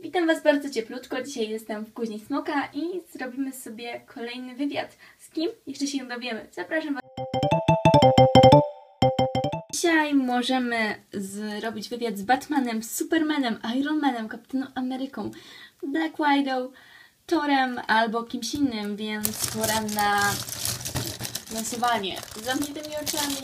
Witam Was bardzo cieplutko. Dzisiaj jestem w Kuźni Smoka i zrobimy sobie kolejny wywiad. Z kim? Jeszcze się dowiemy. Zapraszam Was. Dzisiaj możemy zrobić wywiad z Batmanem, Supermanem, Iron Manem, Kapitanem Ameryką, Black Widow, Torem albo kimś innym, więc pora na losowanie. Zamkniętymi oczami.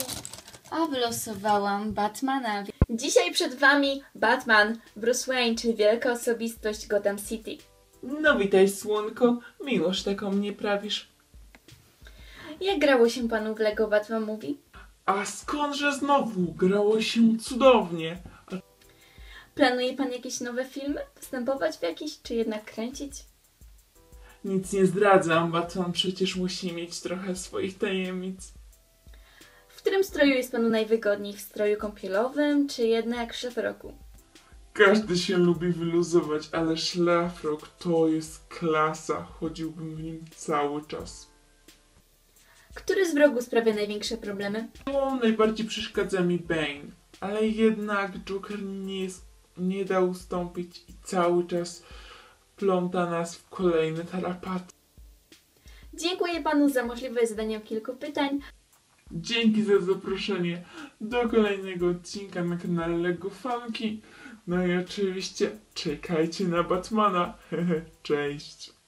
A wylosowałam Batmana. Dzisiaj przed Wami Batman, Bruce Wayne, czyli wielka osobistość Gotham City. No witaj słonko, miłość taką mnie prawisz. Jak grało się Panu w Lego Batman Movie? A skądże znowu grało się cudownie. Planuje Pan jakieś nowe filmy? Występować w jakichś, czy jednak kręcić? Nic nie zdradzam, Batman przecież musi mieć trochę swoich tajemnic. W którym stroju jest Panu najwygodniej? W stroju kąpielowym, czy jednak szlafroku? Każdy się lubi wyluzować, ale szlafrok to jest klasa. Chodziłbym w nim cały czas. Który z wrogów sprawia największe problemy? No, najbardziej przeszkadza mi Bane, ale jednak Joker nie, jest, nie da ustąpić i cały czas pląta nas w kolejne tarapaty. Dziękuję Panu za możliwość zadania kilku pytań. Dzięki za zaproszenie do kolejnego odcinka na kanale Lego Funky. No i oczywiście czekajcie na Batmana. Cześć.